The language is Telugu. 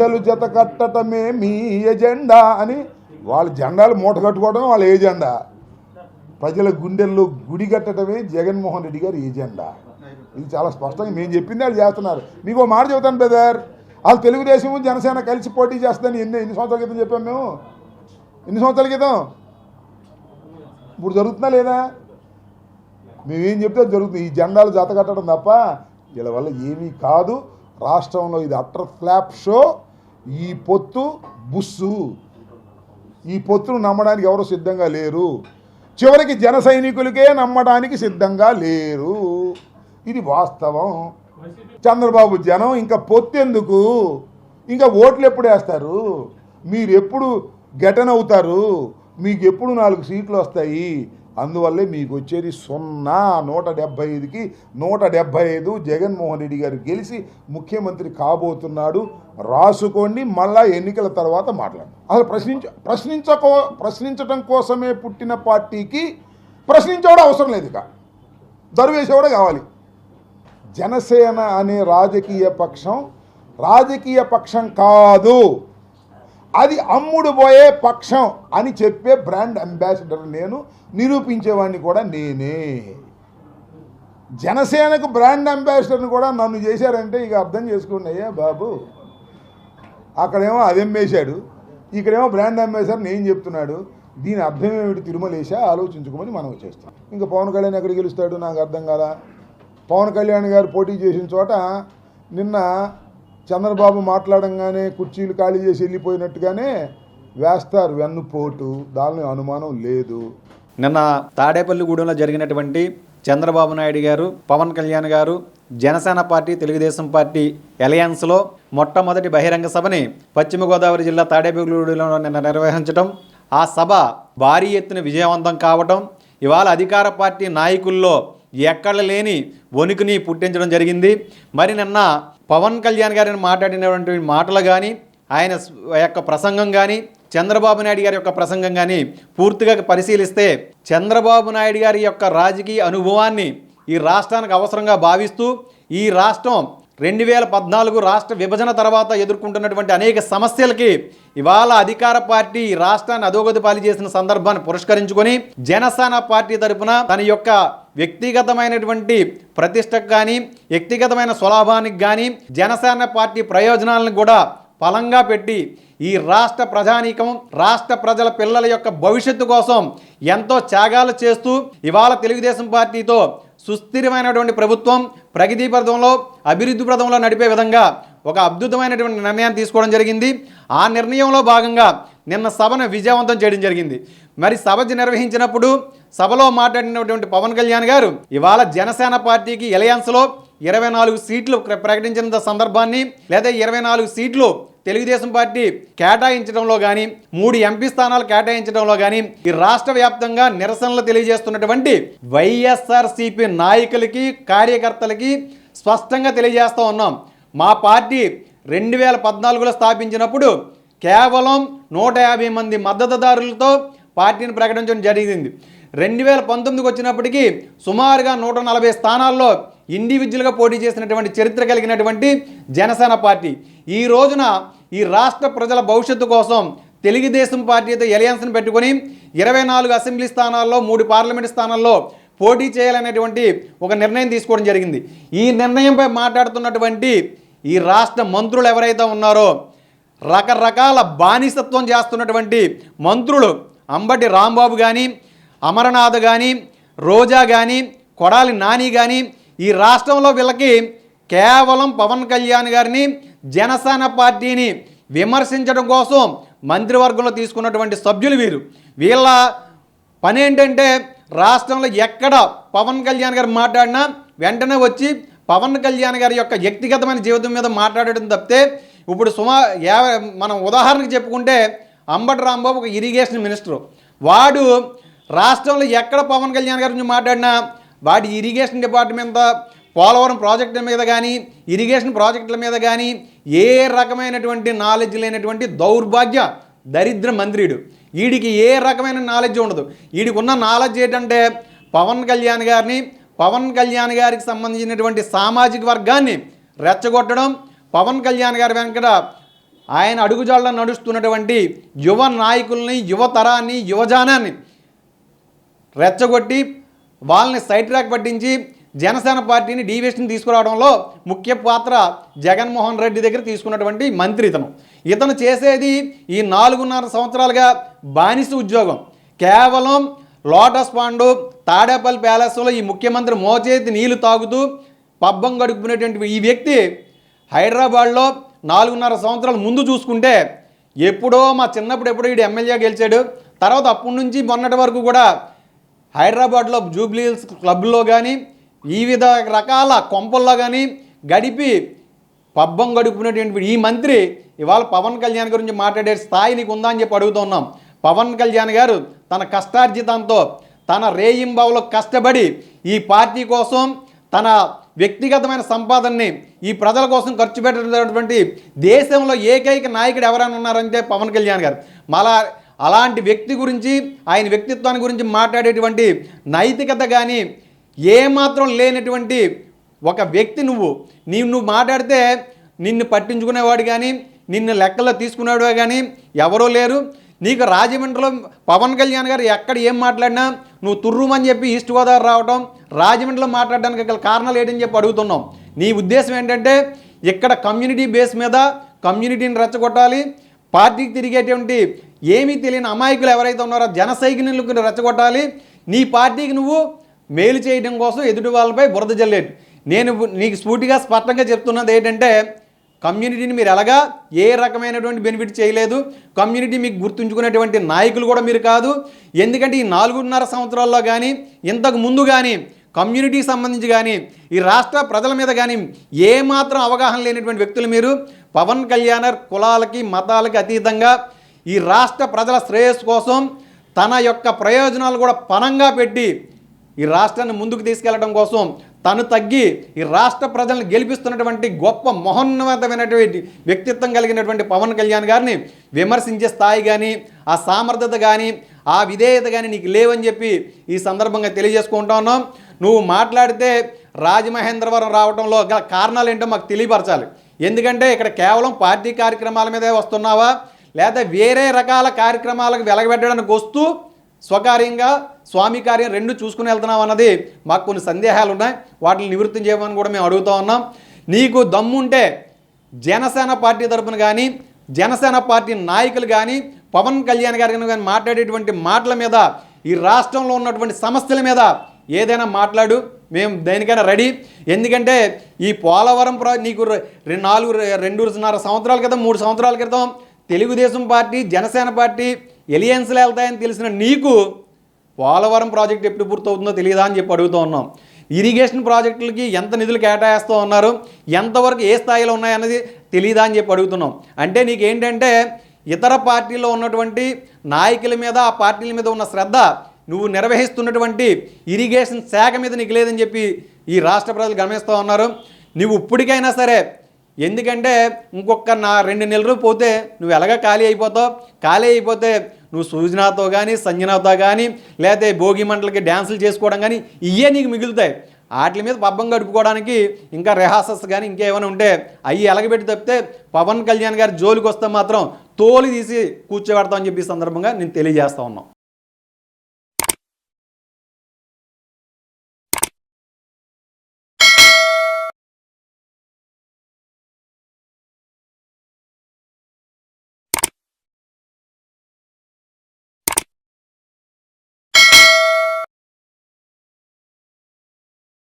జెండలు జత కట్టటమే మీ ఎజెండా అని వాళ్ళ జెండాలు మూట కట్టుకోవడం వాళ్ళ ఏజెండా ప్రజల గుండెల్లో గుడి కట్టడమే జగన్మోహన్ రెడ్డి గారి ఏజెండా ఇది చాలా స్పష్టంగా మేము చెప్పింది వాళ్ళు చేస్తున్నారు. మీకు మాట చెబుతాను బ్రదర్. వాళ్ళు తెలుగుదేశం జనసేన కలిసి పోటీ చేస్తుందని ఎన్ని ఎన్ని సంవత్సరాల క్రితం చెప్పాం మేము? ఎన్ని సంవత్సరాల క్రితం? ఇప్పుడు జరుగుతుందా లేదా? మేమేం చెప్తే జరుగుతుంది. ఈ జెండాలు జత కట్టడం తప్ప వీళ్ళ వల్ల ఏమీ కాదు. రాష్ట్రంలో ఇది అట్టర్ ఫ్లాప్ షో. ఈ పొత్తు బుస్సు. ఈ పొత్తును నమ్మడానికి ఎవరు సిద్ధంగా లేరు? చివరికి జన సైనికులకే నమ్మడానికి సిద్ధంగా లేరు. ఇది వాస్తవం. చంద్రబాబు జనం ఇంకా పొత్తెందుకు? ఇంకా ఓట్లు ఎప్పుడు వేస్తారు? మీరు ఎప్పుడు గెటన్ అవుతారు? మీకు ఎప్పుడు నాలుగు సీట్లు వస్తాయి? అందువల్లే మీకు వచ్చేది సున్నా నూట డెబ్బై ఐదుకి నూట డెబ్బై ఐదు జగన్మోహన్ రెడ్డి గారు గెలిచి ముఖ్యమంత్రి కాబోతున్నాడు. రాసుకోండి మళ్ళా ఎన్నికల తర్వాత మాట్లాడండి అసలు ప్రశ్నించ ప్రశ్నించకో ప్రశ్నించడం కోసమే పుట్టిన పార్టీకి ప్రశ్నించేవాడు అవసరం లేదు ఇక. దరువేసేవాడు కావాలి. జనసేన అనే రాజకీయ పక్షం రాజకీయ పక్షం కాదు. అది అమ్ముడు పోయే పక్షం అని చెప్పే బ్రాండ్ అంబాసిడర్ నేను నిరూపించేవాడిని కూడా నేనే. జనసేనకు బ్రాండ్ అంబాసిడర్ని కూడా నన్ను చేశారంటే ఇక అర్థం చేసుకోండి అయ్యా బాబు. అక్కడేమో అది ఇక్కడేమో బ్రాండ్ అంబాసిడర్ నేను చెప్తున్నాడు. దీని అర్థం ఏమిటి తిరుమలేశా? ఆలోచించుకోమని మనం చేస్తాం. ఇంకా పవన్ కళ్యాణ్ ఎక్కడ గెలుస్తాడు? నాకు అర్థం కాదా పవన్ కళ్యాణ్ గారు పోటీ చేసిన చోట నిన్న చంద్రబాబు మాట్లాడంగానే కుర్చీలు ఖాళీ చేసి వెళ్ళిపోయినట్టుగానే వేస్తారు వెన్నుపోటు. దానిలో అనుమానం లేదు. నిన్న తాడేపల్లిగూడెంలో జరిగినటువంటి చంద్రబాబు నాయుడు గారు పవన్ కళ్యాణ్ గారు జనసేన పార్టీ తెలుగుదేశం పార్టీ అలయన్స్లో మొట్టమొదటి బహిరంగ సభని పశ్చిమ గోదావరి జిల్లా తాడేపల్లిగూడెంలో నిన్న నిర్వహించడం ఆ సభ భారీ ఎత్తున విజయవంతం కావటం ఇవాళ అధికార పార్టీ నాయకుల్లో ఎక్కడ లేని వణుకుని పుట్టించడం జరిగింది. మరి నిన్న పవన్ కళ్యాణ్ గారిని మాట్లాడినటువంటి మాటలు కానీ ఆయన యొక్క ప్రసంగం కానీ చంద్రబాబు నాయుడు గారి యొక్క ప్రసంగం కానీ పూర్తిగా పరిశీలిస్తే చంద్రబాబు నాయుడు గారి యొక్క రాజకీయ అనుభవాన్ని ఈ రాష్ట్రానికి అవసరంగా భావిస్తూ ఈ రాష్ట్రం రెండు వేల పద్నాలుగు రాష్ట్ర విభజన తర్వాత ఎదుర్కొంటున్నటువంటి అనేక సమస్యలకి ఇవాళ అధికార పార్టీ ఈ రాష్ట్రాన్ని అధోగతి పాలు చేసిన సందర్భాన్ని పురస్కరించుకొని జనసేన పార్టీ తరపున తన యొక్క వ్యక్తిగతమైనటువంటి ప్రతిష్టకు కానీ వ్యక్తిగతమైన స్వలాభానికి కానీ జనసేన పార్టీ ప్రయోజనాలను కూడా బలంగా పెట్టి ఈ రాష్ట్ర ప్రజానీకం రాష్ట్ర ప్రజల పిల్లల యొక్క భవిష్యత్తు కోసం ఎంతో త్యాగాలు చేస్తూ ఇవాళ తెలుగుదేశం పార్టీతో సుస్థిరమైనటువంటి ప్రభుత్వం ప్రగతి పథంలో అభివృద్ధి పథంలో నడిపే విధంగా ఒక అద్భుతమైనటువంటి నిర్ణయం తీసుకోవడం జరిగింది. ఆ నిర్ణయంలో భాగంగా నిన్న సభను విజయవంతం చేయడం జరిగింది. మరి సభ నిర్వహించినప్పుడు సభలో మాట్లాడినటువంటి పవన్ కళ్యాణ్ గారు ఇవాళ జనసేన పార్టీకి ఎలయన్స్లో ఇరవై నాలుగు సీట్లు ప్ర- ప్రకటించిన సందర్భాన్ని లేదా ఇరవై నాలుగు సీట్లు తెలుగుదేశం పార్టీ కేటాయించడంలో కానీ మూడు ఎంపీ స్థానాలు కేటాయించడంలో కానీ ఈ రాష్ట్ర వ్యాప్తంగా నిరసనలు తెలియజేస్తున్నటువంటి వైఎస్ఆర్సీపీ నాయకులకి కార్యకర్తలకి స్పష్టంగా తెలియజేస్తూ ఉన్నాం. మా పార్టీ రెండు వేల పద్నాలుగులో స్థాపించినప్పుడు కేవలం నూట యాభై మంది మద్దతుదారులతో పార్టీని ప్రకటించడం జరిగింది. రెండు వేల పంతొమ్మిదికి వచ్చినప్పటికీ సుమారుగా నూట నలభై స్థానాల్లో ఇండివిజువల్గా పోటీ చేసినటువంటి చరిత్ర కలిగినటువంటి జనసేన పార్టీ. ఈ రోజున ఈ రాష్ట్ర ప్రజల భవిష్యత్తు కోసం తెలుగుదేశం పార్టీతో ఎలయన్స్ను పెట్టుకొని ఇరవై నాలుగు అసెంబ్లీ స్థానాల్లో మూడు పార్లమెంట్ స్థానాల్లో పోటీ చేయాలనేటువంటి ఒక నిర్ణయం తీసుకోవడం జరిగింది. ఈ నిర్ణయంపై మాట్లాడుతున్నటువంటి ఈ రాష్ట్ర మంత్రులు ఎవరైతే ఉన్నారో రకరకాల బానిసత్వం చేస్తున్నటువంటి మంత్రులు అంబటి రాంబాబు కానీ అమరనాథ్ కానీ రోజా కానీ కొడాలి నాని కానీ ఈ రాష్ట్రంలో వీళ్ళకి కేవలం పవన్ కళ్యాణ్ గారిని జనసేన పార్టీని విమర్శించడం కోసం మంత్రివర్గంలో తీసుకున్నటువంటి సభ్యులు వీరు. వీళ్ళ పని ఏంటంటే రాష్ట్రంలో ఎక్కడ పవన్ కళ్యాణ్ గారు మాట్లాడినా వెంటనే వచ్చి పవన్ కళ్యాణ్ గారి యొక్క వ్యక్తిగతమైన జీవితం మీద మాట్లాడడం తప్పితే ఇప్పుడు సుమా యాభై మనం ఉదాహరణకు చెప్పుకుంటే అంబటి రాంబాబు ఒక ఇరిగేషన్ మినిస్టర్. వాడు రాష్ట్రంలో ఎక్కడ పవన్ కళ్యాణ్ గారి గురించి మాట్లాడినా వాటి ఇరిగేషన్ డిపార్ట్మెంట్ పోలవరం ప్రాజెక్టుల మీద కానీ ఇరిగేషన్ ప్రాజెక్టుల మీద కానీ ఏ రకమైనటువంటి నాలెడ్జ్ లేనటువంటి దౌర్భాగ్య దరిద్ర మంత్రిడు. వీడికి ఏ రకమైన నాలెడ్జ్ ఉండదు. వీడికి ఉన్న నాలెడ్జ్ ఏంటంటే పవన్ కళ్యాణ్ గారిని పవన్ కళ్యాణ్ గారికి సంబంధించినటువంటి సామాజిక వర్గాన్ని రెచ్చగొట్టడం పవన్ కళ్యాణ్ గారి వెంకట ఆయన అడుగుజాళ్ళ నడుస్తున్నటువంటి యువ నాయకుల్ని యువతరాన్ని యువజానాన్ని రెచ్చగొట్టి వాళ్ళని సైడ్ ట్రాక్ పట్టించి జనసేన పార్టీని డీవియేషన్ తీసుకురావడంలో ముఖ్య పాత్ర జగన్మోహన్ రెడ్డి దగ్గర తీసుకున్నటువంటి మంత్రి ఇతను. ఇతను చేసేది ఈ నాలుగున్నర సంవత్సరాలుగా బానిస ఉద్యోగం. కేవలం లోటస్ పాండు తాడేపల్లి ప్యాలెస్లో ఈ ముఖ్యమంత్రి మోచేతి నీళ్ళు తాగుతూ పబ్బం గడుపుకునేటువంటి ఈ వ్యక్తి హైదరాబాద్లో నాలుగున్నర సంవత్సరాల ముందు చూసుకుంటే ఎప్పుడో మా చిన్నప్పుడు ఎప్పుడో వీడు ఎమ్మెల్యే గెలిచాడు. తర్వాత అప్పటి నుంచి మొన్నటి వరకు కూడా హైదరాబాద్లో జూబ్లీహిల్స్ క్లబ్లో కానీ వివిధ రకాల కొంపల్లో కానీ గడిపి పబ్బం గడుపుకునేటువంటి ఈ మంత్రి ఇవాళ పవన్ కళ్యాణ్ గురించి మాట్లాడే స్థాయి నీకు ఉందా అని చెప్పి అడుగుతున్నాం పవన్ కళ్యాణ్ గారు తన కష్టార్జితంతో తన రేయింబావులో కష్టపడి ఈ పార్టీ కోసం తన వ్యక్తిగతమైన సంపాదనని ఈ ప్రజల కోసం ఖర్చు పెట్టినటువంటి దేశంలో ఏకైక నాయకుడు ఎవరైనా ఉన్నారంటే పవన్ కళ్యాణ్ గారు. మళ్ళా అలాంటి వ్యక్తి గురించి ఆయన వ్యక్తిత్వాన్ని గురించి మాట్లాడేటువంటి నైతికత కానీ ఏమాత్రం లేనటువంటి ఒక వ్యక్తి నువ్వు. నీవు నువ్వు మాట్లాడితే నిన్ను పట్టించుకునేవాడు కానీ నిన్ను లెక్కలో తీసుకునేవాడు కానీ ఎవరూ లేరు. నీకు రాజమండ్రిలో పవన్ కళ్యాణ్ గారు ఎక్కడ ఏం మాట్లాడినా నువ్వు తుర్రుమని చెప్పి ఈస్ట్ గోదావరి రావడం రాజమండ్రిలో మాట్లాడడానికి గల కారణాలు ఏంటని చెప్పి అడుగుతున్నాం. నీ ఉద్దేశం ఏంటంటే ఇక్కడ కమ్యూనిటీ బేస్ మీద కమ్యూనిటీని రెచ్చగొట్టాలి. పార్టీకి తిరిగేటువంటి ఏమీ తెలియని అమాయకులు ఎవరైతే ఉన్నారో జన రెచ్చగొట్టాలి. నీ పార్టీకి నువ్వు మేలు చేయడం కోసం ఎదుటి వాళ్ళపై బురద జల్లేడు నేను నీకు స్ఫూర్తిగా స్పష్టంగా చెప్తున్నది ఏంటంటే కమ్యూనిటీని మీరు ఎలాగా ఏ రకమైనటువంటి బెనిఫిట్ చేయలేదు. కమ్యూనిటీ మీకు గుర్తుంచుకునేటువంటి నాయకులు కూడా మీరు కాదు. ఎందుకంటే ఈ నాలుగున్నర సంవత్సరాల్లో కానీ ఇంతకు ముందు కానీ కమ్యూనిటీకి సంబంధించి కానీ ఈ రాష్ట్ర ప్రజల మీద కానీ ఏమాత్రం అవగాహన లేనటువంటి వ్యక్తులు మీరు. పవన్ కళ్యాణ్ కులాలకి మతాలకి అతీతంగా ఈ రాష్ట్ర ప్రజల శ్రేయస్సు కోసం తన యొక్క ప్రయోజనాలు కూడా పణంగా పెట్టి ఈ రాష్ట్రాన్ని ముందుకు తీసుకెళ్ళడం కోసం తను తగ్గి ఈ రాష్ట్ర ప్రజలను గెలిపిస్తున్నటువంటి గొప్ప మహోన్నతమైనటువంటి వ్యక్తిత్వం కలిగినటువంటి పవన్ కళ్యాణ్ గారిని విమర్శించే స్థాయి కానీ ఆ సామర్థ్యత కానీ ఆ విధేయత కానీ నీకు లేవని చెప్పి ఈ సందర్భంగా తెలియజేసుకుంటా ఉన్నాం. నువ్వు మాట్లాడితే రాజమహేంద్రవరం రావడంలో గల కారణాలు ఏంటో మాకు తెలియపరచాలి. ఎందుకంటే ఇక్కడ కేవలం పార్టీ కార్యక్రమాల మీదే వస్తున్నావా? లేదా వేరే రకాల కార్యక్రమాలకు వెలగబెట్టడానికి వస్తూ స్వకార్యంగా స్వామి కార్యం రెండు చూసుకుని వెళ్తున్నాం అన్నది మాకు కొన్ని సందేహాలు ఉన్నాయి. వాటిని నివృత్తి చేయమని కూడా మేము అడుగుతూ ఉన్నాం. నీకు దమ్ముంటే జనసేన పార్టీ తరపున కానీ జనసేన పార్టీ నాయకులు కానీ పవన్ కళ్యాణ్ గారు కానీ మాట్లాడేటువంటి మాటల మీద ఈ రాష్ట్రంలో ఉన్నటువంటి సమస్యల మీద ఏదైనా మాట్లాడు. మేము దేనికైనా రెడీ. ఎందుకంటే ఈ పోలవరం ప్రా నీకు రె- రెండు నాలుగు రెండున్నర సంవత్సరాల క్రితం మూడు సంవత్సరాల క్రితం తెలుగుదేశం పార్టీ జనసేన పార్టీ ఎలియన్స్లు వెళ్తాయని తెలిసిన నీకు పోలవరం ప్రాజెక్ట్ ఎప్పుడు పూర్తవుతుందో తెలియదా అని చెప్పి అడుగుతూ ఉన్నాం. ఇరిగేషన్ ప్రాజెక్టులకి ఎంత నిధులు కేటాయిస్తూ ఉన్నారు ఎంతవరకు ఏ స్థాయిలో ఉన్నాయన్నది తెలియదా అని చెప్పి అడుగుతున్నాం. అంటే నీకేంటంటే ఇతర పార్టీలో ఉన్నటువంటి నాయకుల మీద ఆ పార్టీల మీద ఉన్న శ్రద్ధ నువ్వు నిర్వహిస్తున్నటువంటి ఇరిగేషన్ శాఖ మీద నీకు లేదని చెప్పి ఈ రాష్ట్ర ప్రజలు గమనిస్తూ ఉన్నారు. నువ్వు ఇప్పటికైనా సరే ఎందుకంటే ఇంకొక నా రెండు నెలలు పోతే నువ్వు ఎలాగ ఖాళీ అయిపోతావు? ఖాళీ అయిపోతే నువ్వు సూజనాతో కానీ సంజనాతో కానీ లేకపోతే భోగి మంటలకి డ్యాన్సులు చేసుకోవడం కానీ ఇవే నీకు మిగులుతాయి. వాటి మీద పబ్బం గడుపుకోవడానికి ఇంకా రిహార్సల్స్ కానీ ఇంకేమైనా ఉంటే అవి ఎలగబెట్టి తప్పితే పవన్ కళ్యాణ్ గారి జోలికి వస్తే మాత్రం తోలు తీసి కూర్చోబెడతామని చెప్పి సందర్భంగా నేను తెలియజేస్తా ఉన్నాం.